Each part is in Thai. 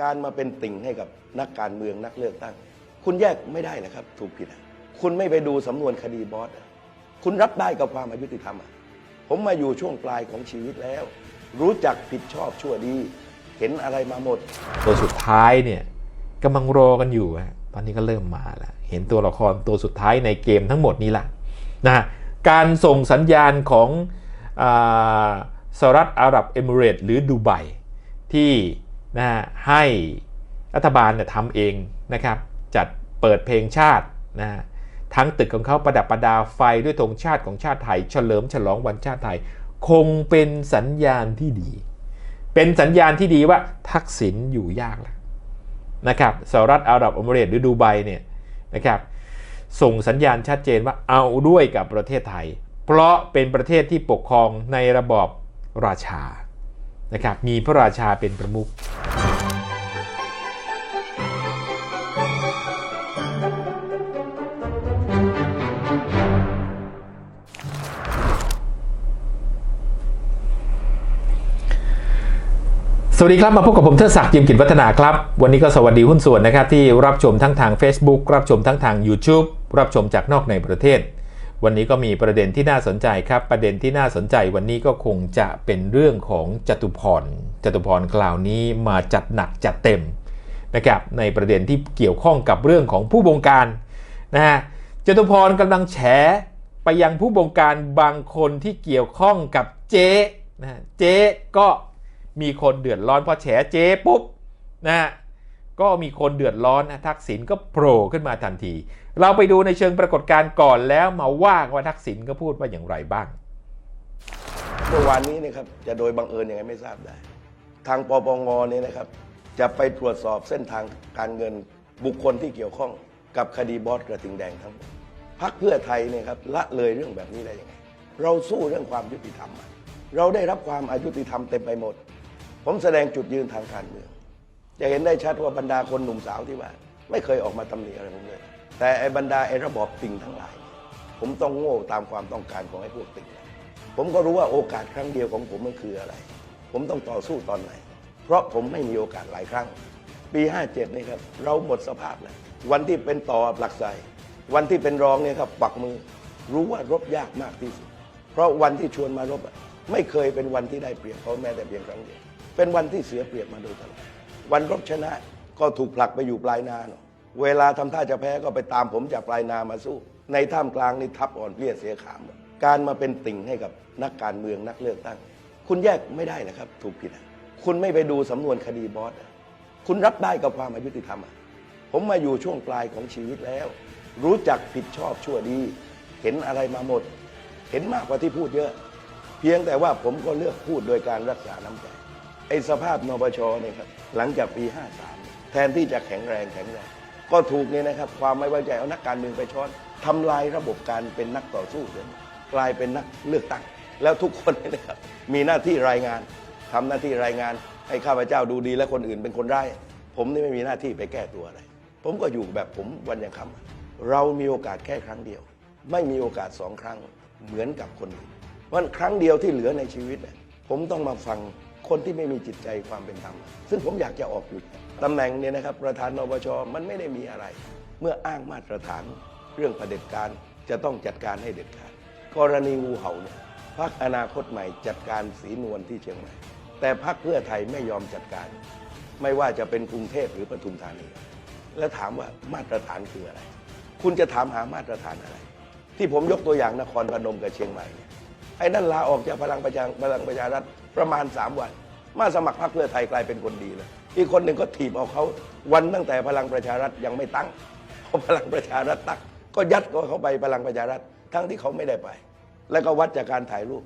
การมาเป็นติ่งให้กับนักการเมืองนักเลือกตั้ง คุณแยกไม่ได้นะครับ ถูกผิด คุณไม่ไปดูสำนวนคดีบอสคุณรับได้กับความอายุติธรรมผมมาอยู่ช่วงปลายของชีวิตแล้ว รู้จักผิดชอบชั่วดี เห็นอะไรมาหมด ตัวสุดท้ายเนี่ยกำลังรอกันอยู่ตอนนี้ก็เริ่มมาแล้วเห็นตัวละครตัวสุดท้ายในเกมทั้งหมดนี้ละนะการส่งสัญญาณของอสหรัฐอาหรับเอมิเรตหรือดูไบที่ นะฮะให้รัฐบาลเนี่ยทำเองนะครับจัดเปิดเพลงชาตินะฮะทั้งตึกของเขาประดับประดาไฟด้วยธงชาติของชาติไทย เฉลิมฉลองวันชาติไทย คงเป็นสัญญาณที่ดี เป็นสัญญาณที่ดีว่าทักษิณอยู่ยากแล้วนะครับสหรัฐอาหรับเอมิเรตส์หรือดูไบเนี่ยนะครับส่งสัญญาณชัดเจนว่าเอาด้วยกับประเทศไทย เพราะเป็นประเทศที่ปกครองในระบอบราชา นะครับมีพระราชาเป็นประมุขสวัสดีครับ มาพบกับผมเทิดศักดิ์จิมกิจวัฒนาครับ วันนี้ก็สวัสดีหุ้นส่วนนะครับที่รับชมทั้งทาง Facebook รับชมทั้งทาง YouTube รับชมจากนอกในประเทศ วันนี้ก็มีประเด็นที่น่าสนใจครับ ประเด็นที่น่าสนใจวันนี้ก็คงจะเป็นเรื่องของจตุพรจตุพรคราวนี้มาจัดหนักจัดเต็มนะครับในประเด็นที่เกี่ยวข้องกับเรื่องของผู้บงการนะฮะจตุพรกำลังแฉไปยังผู้บงการบางคนที่เกี่ยวข้องกับเจ๊นะฮะเจ๊ก็มีคนเดือดร้อนพอแฉเจ๊ปุ๊บนะฮะ ก็มีคนเดือดร้อนนะทักษิณก็โผล่ขึ้นมาทันที เราไปดูในเชิงปรากฏการณ์ก่อนแล้วมาว่ากันว่าทักษิณก็พูดว่าอย่างไรบ้างเมื่อวานนี้นะครับจะโดยบังเอิญยังไงไม่ทราบได้ ทางปปงเนี่ยนะครับ จะไปตรวจสอบเส้นทางการเงินบุคคลที่เกี่ยวข้องกับคดีบอสกระทิงแดงทั้งหมดพักเพื่อไทยเนี่ยครับละเลยเรื่องแบบนี้ได้ยังไง เราสู้เรื่องความยุติธรรม เราได้รับความอายุติธรรมเต็มไปหมด ผมแสดงจุดยืนทางการเมือง จะเห็นได้ชัดว่าบรรดาคนหนุ่มสาวที่ว่าไม่เคยออกมาตำหนิอะไรผมเลย แต่ไอ้บรรดาไอ้ระบอบติ่งทั้งหลาย ผมต้องโง่ตามความต้องการของไอ้พวกติ่งผมก็รู้ว่าโอกาสครั้งเดียวของผมมันคืออะไร ผมต้องต่อสู้ตอนไหน เพราะผมไม่มีโอกาสหลายครั้ง ปี 57 นี่ครับ เราหมดสภาพแล้ววันที่เป็นต่อหลักใสวันที่เป็นรองเนี่ยครับปักมือ รู้ว่ารบยากมากที่สุด เพราะวันที่ชวนมารบไม่เคยเป็นวันที่ได้เปรียบเขาแม้แต่เพียงครั้งเดียว เป็นวันที่เสียเปรียบมาโดยตลอด วันรบชนะก็ถูกผลักไปอยู่ปลายนาเนอะเวลาทำท่าจะแพ้ก็ไปตามผมจากปลายนามาสู้ ในท่ามกลางนี่ทับอ่อนเพลียเสียขามการมาเป็นติ่งให้กับนักการเมืองนักเลือกตั้ง คุณแยกไม่ได้นะครับ ถูกผิด คุณไม่ไปดูสำนวนคดีบอสคุณรับได้กับความอายุติธรรมผมมาอยู่ช่วงปลายของชีวิตแล้ว รู้จักผิดชอบชั่วดี เห็นอะไรมาหมด เห็นมากกว่าที่พูดเยอะ เพียงแต่ว่าผมก็เลือกพูดโดยการรักษาน้ำใจ ไอ้สภาพนปชเนี่ยครับหลังจากปี 53 แทนที่จะแข็งแรงแข็งแรง ก็ถูกเนี่ยนะครับความไม่ไว้ใจเอานักการเมืองไปช้อนทำลายระบบการเป็นนักต่อสู้เลยกลายเป็นนักเลือกตั้ง แล้วทุกคนเนี่ยนะครับมีหน้าที่รายงานทำหน้าที่รายงาน ให้ข้าพเจ้าดูดีและคนอื่นเป็นคนร้ายผมนี่ไม่มีหน้าที่ไปแก้ตัวอะไร ผมก็อยู่แบบผมวันยังคำเรามีโอกาสแค่ครั้งเดียว ไม่มีโอกาสสองครั้งเหมือนกับคนอื่นวันครั้งเดียวที่เหลือในชีวิต ผมต้องมาฟัง คนที่ไม่มีจิตใจความเป็นธรรม ซึ่งผมอยากจะออกอยู่ตำแหน่งเนี่ยนะครับประธานนปชมันไม่ได้มีอะไร เมื่ออ้างมาตรฐานเรื่องประเด็จการจะต้องจัดการให้เด็ดขาดกรณีงูเห่าเนี่ยพักอนาคตใหม่จัดการสีนวลที่เชียงใหม่ แต่พักเพื่อไทยไม่ยอมจัดการ ไม่ว่าจะเป็นกรุงเทพหรือปทุมธานี แล้วถามว่ามาตรฐานคืออะไร คุณจะถามหามาตรฐานอะไร ที่ผมยกตัวอย่างนครพนมกับเชียงใหม่เนี่ยไอ้นั่นลาออกจากพลังประชาพลังประชารัฐ ประมาณ 3 วัน มาสมัครพรรคเพื่อไทยกลายเป็นคนดีเลยอีกคนหนึ่งก็ถีบเอาเขาวันตั้งแต่พลังประชารัฐยังไม่ตั้งพอพลังประชารัฐตั้งก็ยัดก็เขาไปพลังประชารัฐทั้งที่เขาไม่ได้ไป แล้วก็วัดจากการถ่ายรูป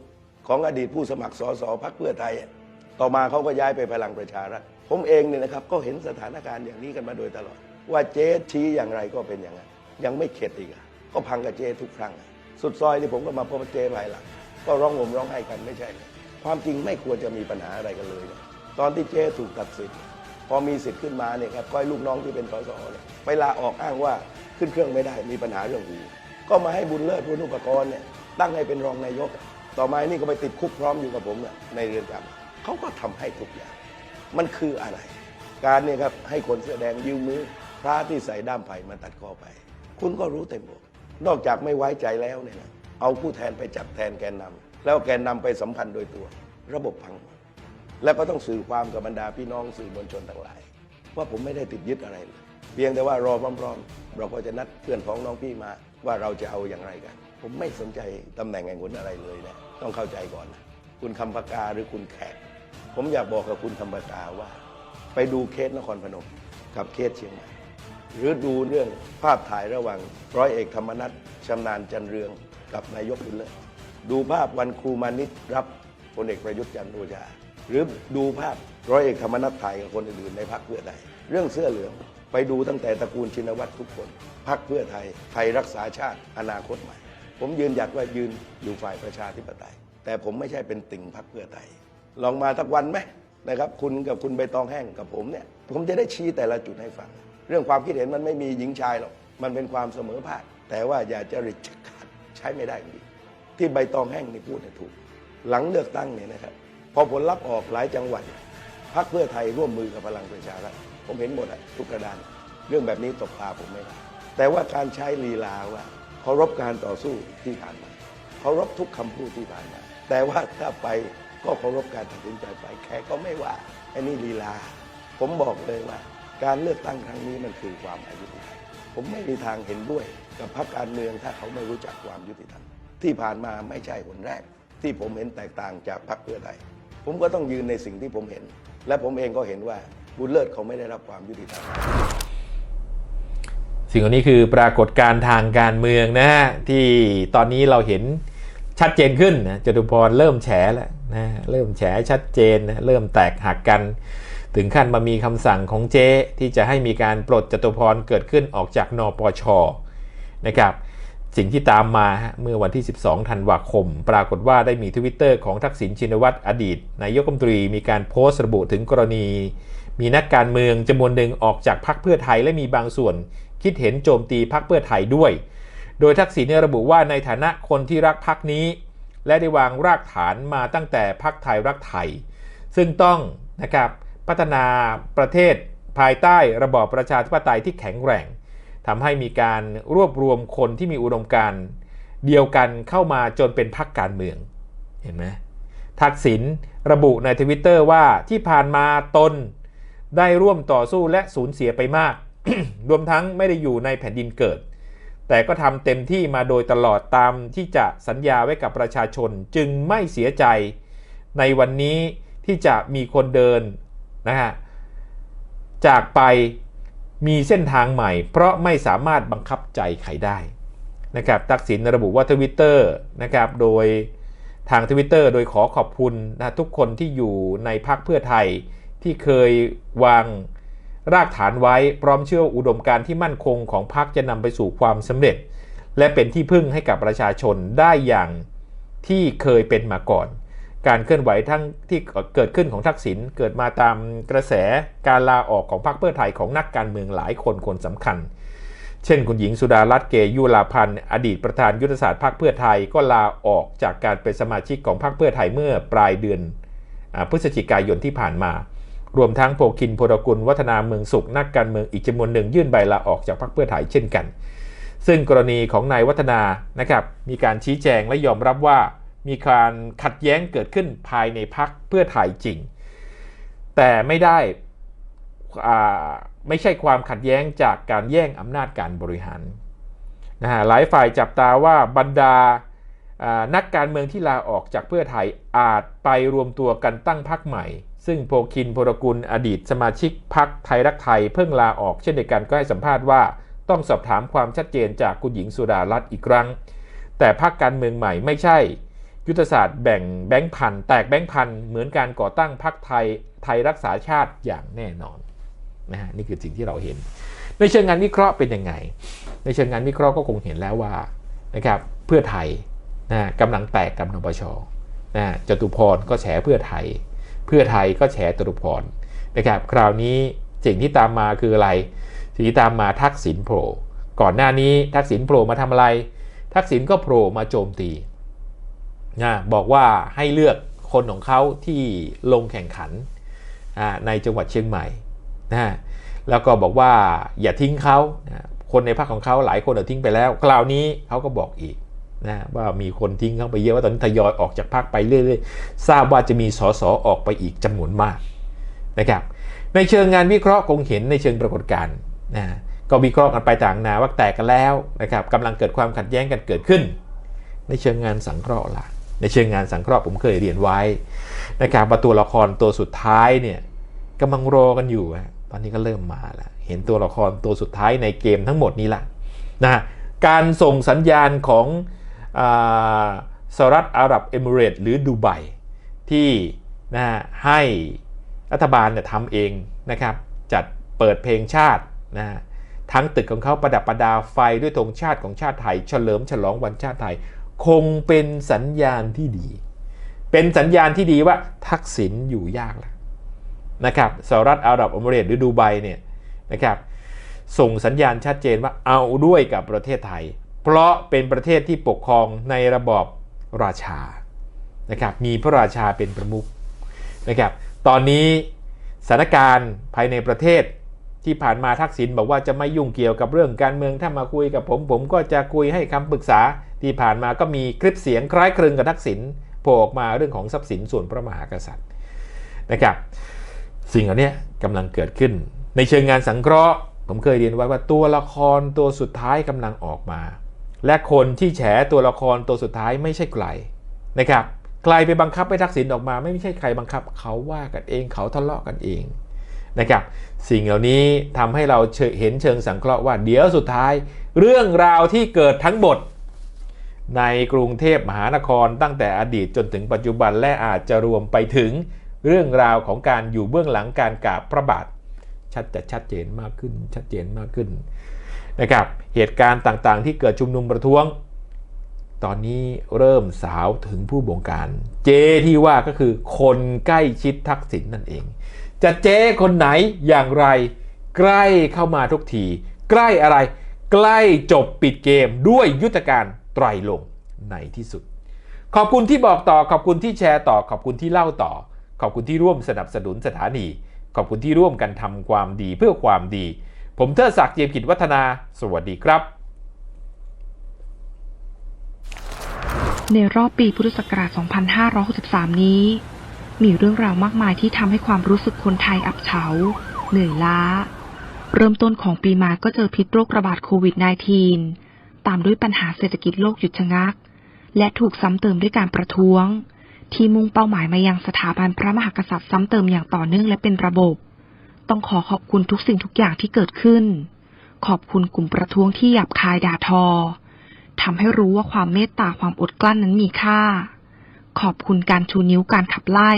ของอดีตผู้สมัครสสพรรคเพื่อไทย ต่อมาเขาก็ย้ายไปพลังประชารัฐผมเองเนี่ยนะครับก็เห็นสถานการณ์อย่างนี้กันมาโดยตลอด ว่าเจ๊ชี้อย่างไรก็เป็นอย่างนั้นยังไม่เข็ดอีกอะก็พังกับเจ๊ทุกครั้ง สุดซอยที่ผมก็มาพบเจ๊ภายหลังก็ร้องห่มร้องไห้กันไม่ใช่เลย ความจริงไม่ควรจะมีปัญหาอะไรกันเลยนะตอนที่เจ๊ถูกตัดสิทธิ์พอมีสิทธิ์ขึ้นมาเนี่ยครับก็ให้ลูกน้องที่เป็นสสเนี่ยไปลาออกอ้างว่าขึ้นเครื่องไม่ได้มีปัญหาเรื่องหูก็มาให้บุญเลิศพุนุปกรณ์เนี่ยตั้งให้เป็นรองนายก ต่อมานี่ก็ไปติดคุกพร้อมอยู่กับผมเนี่ยในเรือนจำเขาก็ทำให้ทุกอย่าง มันคืออะไร การเนี่ยครับให้คนเสื้อแดงยืมมือพระที่ใส่ด้ามไผ่มาตัดคอไป คุณก็รู้เต็มอกนอกจากไม่ไว้ใจแล้วเนี่ยนะเอาผู้แทนไปจับแทนแกนนำ แล้วแกนนำไปสัมพันธ์โดยตัว ระบบพัง แล้วก็ต้องสื่อความกับบรรดาพี่น้องสื่อมวลชนทั้งหลาย ว่าผมไม่ได้ติดยึดอะไรเลยเพียงแต่ว่ารอพร้อมๆ เราก็จะนัดเพื่อนพ้องน้องพี่มาว่าเราจะเอาอย่างไรกัน ผมไม่สนใจตำแหน่งแห่งหนอะไรเลยนะต้องเข้าใจก่อนนะคุณคำปากาหรือคุณแขก ผมอยากบอกกับคุณคำปากาว่า ไปดูเคสนครพนมกับเคสเชียงใหม่หรือดูเรื่องภาพถ่ายระหว่างร้อยเอกธรรมนัฐชำนาญจันเรืองกับนายกบุญเลิศ ดูภาพวันครูมานิตรับพลเอกประยุทธ์จันทร์โอชา หรือดูภาพร้อยเอกธรรมนัฐถ่ายกับคนอื่นๆในพรรคเพื่อไทย เรื่องเสื้อเหลืองไปดูตั้งแต่ตระกูลชินวัตรทุกคนพรรคเพื่อไทย ไทยรักษาชาติอนาคตใหม่ ผมยืนหยัดว่ายืนอยู่ฝ่ายประชาธิปไตย แต่ผมไม่ใช่เป็นติ่งพรรคเพื่อไทย ลองมาทักวันไหมนะครับ คุณกับคุณใบตองแห้งกับผมเนี่ย ผมจะได้ชี้แต่ละจุดให้ฟัง เรื่องความคิดเห็นมันไม่มีหญิงชายหรอกมันเป็นความเสมอภาคแต่ว่าอย่าจะริดจะขาดใช้ไม่ได้จริง ที่ใบตองแห้งนี่พูดเนี่ยถูก หลังเลือกตั้งเนี่ยนะครับ พอผลลัพธ์ออกหลายจังหวัดพรรคเพื่อไทยร่วมมือกับพลังประชารัฐผมเห็นหมดอะทุกกระดาน เรื่องแบบนี้ตบตาผมไม่ได้แต่ว่าการใช้ลีลาว่าเคารพการต่อสู้ที่ผ่านมาเคารพทุกคำพูดที่ผ่านมา แต่ว่าถ้าไปก็เคารพการตัดสินใจไปแขกก็ไม่ว่าไอ้นี่ลีลา ผมบอกเลยว่า การเลือกตั้งครั้งนี้มันคือความอายุติธรรมผมไม่มีทางเห็นด้วยกับพรรคการเมืองถ้าเขาไม่รู้จักความยุติธรรม ที่ผ่านมาไม่ใช่คนแรก ที่ผมเห็นแตกต่างจากพรรคเพื่อไทย ผมก็ต้องยืนในสิ่งที่ผมเห็น และผมเองก็เห็นว่าบุญเลิศเขาไม่ได้รับความยุติธรรมสิ่งเหล่านี้คือปรากฏการณ์ทางการเมืองนะฮะที่ตอนนี้เราเห็นชัดเจนขึ้นนะจตุพรเริ่มแฉแล้วนะเริ่มแฉชัดเจนนะเริ่มแตกหักกัน ถึงขั้นมามีคำสั่งของเจ๊ที่จะให้มีการปลดจตุพรเกิดขึ้นออกจากนปชนะครับ สิ่งที่ตามมาเมื่อวันที่ 12 ธันวาคม ปรากฏว่าได้มีทวิตเตอร์ของทักษิณชินวัตรอดีตนายกรัฐมนตรีมีการโพสต์ระบุถึงกรณี มีนักการเมืองจำนวนหนึ่งออกจากพรรคเพื่อไทยและมีบางส่วน คิดเห็นโจมตีพรรคเพื่อไทยด้วย โดยทักษิณระบุว่าในฐานะคนที่รักพรรคนี้ และได้วางรากฐานมาตั้งแต่พรรคไทยรักไทย ซึ่งต้องนะครับพัฒนาประเทศภายใต้ระบอบประชาธิปไตยที่แข็งแกร่ง ทำให้มีการรวบรวมคนที่มีอุดมการเดียวกันเข้ามาจนเป็นพรรคการเมืองเห็นไหมทักษิณระบุในทวิตเตอร์ว่าที่ผ่านมาตนได้ร่วมต่อสู้และสูญเสียไปมาก รวมทั้งไม่ได้อยู่ในแผ่นดินเกิด แต่ก็ทำเต็มที่มาโดยตลอดตามที่จะสัญญาไว้กับประชาชนจึงไม่เสียใจ ในวันนี้ที่จะมีคนเดินนะฮะจากไป มีเส้นทางใหม่ เพราะไม่สามารถบังคับใจใครได้นะครับทักษิณระบุว่าทวิตเตอร์นะครับโดยทางทวิตเตอร์โดยขอขอบคุณนะทุกคนที่อยู่ในพักเพื่อไทยที่เคยวางรากฐานไว้พร้อมเชื่ออุดมการที่มั่นคงของพรรคจะนำไปสู่ความสำเร็จ และเป็นที่พึ่งให้กับประชาชนได้อย่างที่เคยเป็นมาก่อน การเคลื่อนไหวทั้งที่เกิดขึ้นของทักษิณเกิดมาตามกระแสการลาออกของพรรคเพื่อไทยของนักการเมืองหลายคนคนสำคัญ เช่น คุณหญิงสุดารัตน์เกยุราพันธ์อดีตประธานยุทธศาสตร์พรรคเพื่อไทยก็ลาออกจากการเป็นสมาชิกของพรรคเพื่อไทยเมื่อปลายเดือนอพฤศจิกายนที่ผ่านมา รวมทั้งโพคินโพดกุลวัฒนาเมืองสุขนักการเมืองอีกจำนวนหนึ่งยื่นใบลาออกจากพรรคเพื่อไทยเช่นกัน ซึ่งกรณีของนายวัฒนานะครับมีการชี้แจงและยอมรับว่า มีการขัดแย้งเกิดขึ้นภายในพรรคเพื่อไทยจริง แต่ไม่ได้ไม่ใช่ความขัดแย้งจากการแย่งอำนาจการบริหารนะฮะหลายฝ่ายจับตาว่าบรรดาานักการเมืองที่ลาออกจากเพื่อไทยอาจไปรวมตัวกันตั้งพรรคใหม่ ซึ่งโพคินพรกุลอดีตสมาชิกพรรคไทยรักไทยเพิ่งลาออกเช่นเดียวกันก็ให้สัมภาษณ์ว่าต้องสอบถามความชัดเจนจากคุณหญิงสุดารัตน์อีกครั้ง แต่พรรคการเมืองใหม่ไม่ใช่ ยุทธศาสตร์แบ่งแบงค์พันแตกแบงค์พันเหมือนการก่อตั้งพรรคไทยไทยรักษาชาติอย่างแน่นอนนะฮะนี่คือสิ่งที่เราเห็น ในเชิงงานวิเคราะห์เป็นยังไง ในเชิงงานวิเคราะห์ก็คงเห็นแล้วว่านะครับเพื่อไทยนะกำลังแตกกับนปชนะจตุพรก็แฉเพื่อไทย เพื่อไทยก็แฉจตุพรนะครับคราวนี้สิ่งที่ตามมาคืออะไรสิ่งที่ตามมาทักษิณโผล่ก่อนหน้านี้ทักษิณโผล่มาทำอะไร ทักษิณก็โผล่มาโจมตี นะบอกว่าให้เลือกคนของเขาที่ลงแข่งขันในจังหวัดเชียงใหม่นะแล้วก็บอกว่าอย่าทิ้งเขานะคนในพรรคของเขาหลายคนเอาทิ้งไปแล้ว คราวนี้เขาก็บอกอีกนะว่ามีคนทิ้งเขาไปเยอะว่าตอนนี้ทยอยออกจากพรรคไปเรื่อยๆ ทราบว่าจะมีสสออกไปอีกจำนวนมากนะครับในเชิงงานวิเคราะห์คงเห็นในเชิงปรากฏการณ์นะก็วิเคราะห์กันไปต่างนาว่าแตกกันแล้วนะครับกำลังเกิดความขัดแย้งกันเกิดขึ้น ในเชิงงานสังเคราะห์ล่ะ ในเชิงงานสังเคราะห์ผมเคยเรียนไว้นะครับว่าตัวละครตัวสุดท้ายเนี่ยกำลังรอกันอยู่ตอนนี้ก็เริ่มมาแล้ว เห็นตัวละครตัวสุดท้ายในเกมทั้งหมดนี้ละนะการส่งสัญญาณของสหรัฐอาหรับเอมิเรตหรือดูไบที่นะให้รัฐบาลเนี่ยทำเองนะครับจัดเปิดเพลงชาตินะทั้งตึกของเขาประดับประดาไฟด้วยธงชาติของชาติไทย เฉลิมฉลองวันชาติไทย คงเป็นสัญญาณที่ดี เป็นสัญญาณที่ดีว่าทักษิณอยู่ยากแล้วนะครับสหรัฐอาหรับเอมิเรตหรือดูไบเนี่ยนะครับส่งสัญญาณชัดเจนว่าเอาด้วยกับประเทศไทย เพราะเป็นประเทศที่ปกครองในระบอบราชานะครับมีพระราชาเป็นประมุขนะครับตอนนี้สถานการณ์ภายในประเทศ ที่ผ่านมาทักษิณบอกว่าจะไม่ยุ่งเกี่ยวกับเรื่องการเมืองถ้ามาคุยกับผม ผมก็จะคุยให้คำปรึกษา ที่ผ่านมาก็มีคลิปเสียงคล้ายคลึงกับทักษิณโผล่ออกมาเรื่องของทรัพย์สินส่วนพระมหากษัตริย์นะครับ สิ่งเหล่านี้กำลังเกิดขึ้น ในเชิงงานสังเคราะห์ ผมเคยเรียนไว้ว่าตัวละครตัวสุดท้ายกำลังออกมา และคนที่แฉตัวละครตัวสุดท้ายไม่ใช่ใครนะครับใครไปบังคับให้ทักษิณออกมา ไม่ใช่ใครบังคับ เขาว่ากันเอง เขาทะเลาะกันเอง นะครับสิ่งเหล่านี้ทำให้เราเห็นเชิงสังเคราะห์ว่าเดี๋ยวสุดท้าย เรื่องราวที่เกิดทั้งหมด ในกรุงเทพมหานครตั้งแต่อดีตจนถึงปัจจุบันและอาจจะรวมไปถึงเรื่องราวของการอยู่เบื้องหลังการกราบพระบาท ชัดจะชัดเจนมากขึ้นชัดเจนมากขึ้นนะครับเหตุการณ์ต่างๆ ที่เกิดชุมนุมประท้วง ตอนนี้เริ่มสาวถึงผู้บงการ เจที่ว่าก็คือคนใกล้ชิดทักษิณนนั่นเอง จะเจคนไหนอย่างไร ใกล้เข้ามาทุกที ใกล้อะไร ใกล้จบปิดเกมด้วยยุทธการไตรลงในที่สุด ขอบคุณที่บอกต่อขอบคุณที่แชร์ต่อ ขอบคุณที่เล่าต่อ ขอบคุณที่ร่วมสนับสนุนสถานี ขอบคุณที่ร่วมกันทำความดีเพื่อความดี ผมเทิดศักดิ์เจียมกิจวัฒนา สวัสดีครับ ในรอบปีพุทธศักราช 2563 นี้ มีเรื่องราวมากมายที่ทำให้ความรู้สึกคนไทยอับเฉา เหนื่อยล้า เริ่มต้นของปีมาก็เจอพิษโรคระบาดโควิด -19 ตามด้วยปัญหาเศรษฐกิจโลกหยุดชะงัก และถูกซ้ำเติมด้วยการประท้วง ที่มุ่งเป้าหมายมายังสถาบันพระมหากษัตริย์ซ้ำเติมอย่างต่อเนื่องและเป็นระบบ ต้องขอขอบคุณทุกสิ่งทุกอย่างที่เกิดขึ้น ขอบคุณกลุ่มประท้วงที่หยาบคายด่าทอทำให้รู้ว่าความเมตตาความอดกลั้นนั้นมีค่า ขอบคุณการชูนิ้วการขับไล่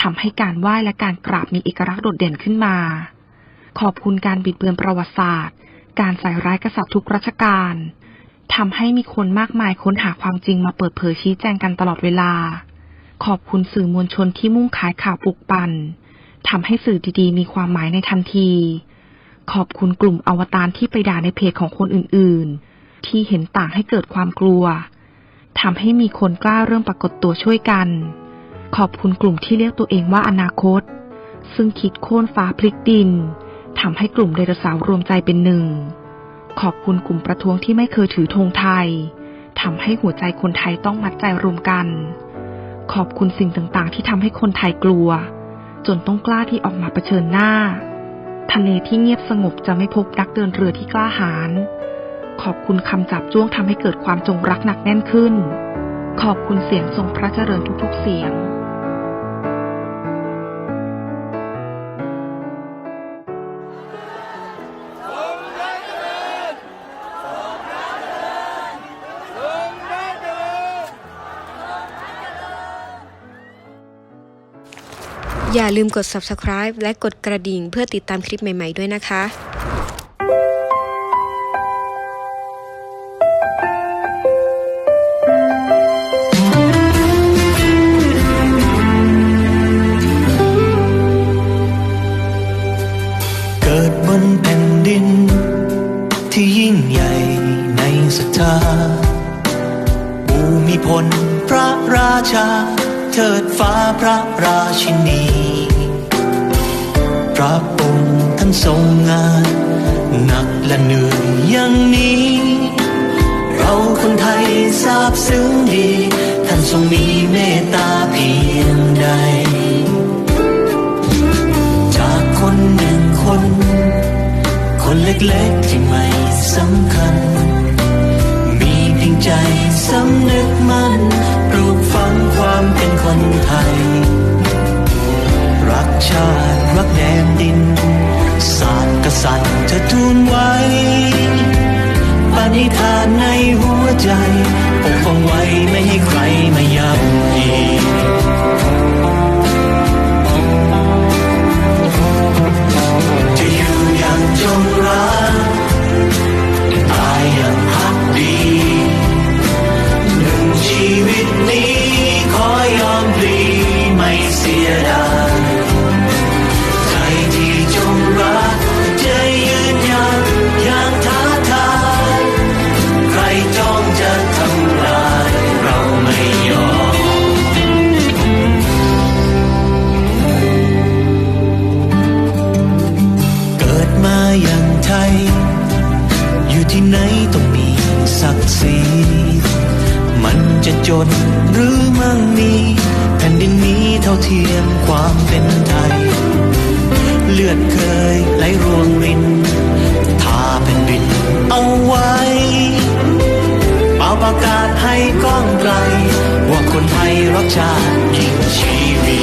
ทำให้การไหว้และการกราบมีเอกลักษณ์โดดเด่นขึ้นมา ขอบคุณการบิดเบือนประวัติศาสตร์ การใส่ร้ายกษัตริย์ทุกรัชกาลทำให้มีคนมากมายค้นหาความจริงมาเปิดเผยชี้แจงกันตลอดเวลา ขอบคุณสื่อมวลชนที่มุ่งขายข่าวปลุกปั่นทำให้สื่อดีๆ มีความหมายในทันที ขอบคุณกลุ่มอวตารที่ไปด่าในเพจของคนอื่นๆ ที่เห็นต่างให้เกิดความกลัว ทำให้มีคนกล้าเริ่มปรากฏตัวช่วยกัน ขอบคุณกลุ่มที่เรียกตัวเองว่าอนาคต ซึ่งคิดโค่นฟ้าพลิกดินทำให้กลุ่มไดโนเสาร์รวมใจเป็นหนึ่ง ขอบคุณกลุ่มประท้วงที่ไม่เคยถือธงไทยทำให้หัวใจคนไทยต้องมัดใจรวมกัน ขอบคุณสิ่งต่างๆ ที่ทำให้คนไทยกลัว จนต้องกล้าที่ออกมาเผชิญหน้า ทะเลที่เงียบสงบจะไม่พบนักเดินเรือที่กล้าหาญ ขอบคุณคำจับจ้วงทำให้เกิดความจงรักหนักแน่นขึ้น ขอบคุณเสียงทรงพระเจริญทุกๆเสียงอย่าลืมกด subscribe และกดกระดิ่งเพื่อติดตามคลิปใหม่ ๆ ด้วยนะคะ อย่างนี้ เราคนไทยทราบซึ้งดี ท่านทรงมีเมตตาเพียงใด จากคนหนึ่งคน คนเล็กๆที่ไม่สำคัญ มีเพียงใจสำนึกมั่นปลูกฝังความเป็นคนไทย รักชาติ รักแดนดิน สัตว์จะทูลไว้ปณิธานในหัวใจปกป้องไว้ไม่ให้ใครมาย่ำ ที่ไหนต้องมีศักดิ์ศรีมันจะจนหรือมั่งมีแผ่นดินนี้เท่าเทียมความเป็นไทย เลือดเคยไหลรวงรินทาแผ่นดินเอาไว้เป่าประกาศให้ก้องไกล ว่าคนไทยรักชาติยิ่งชีวี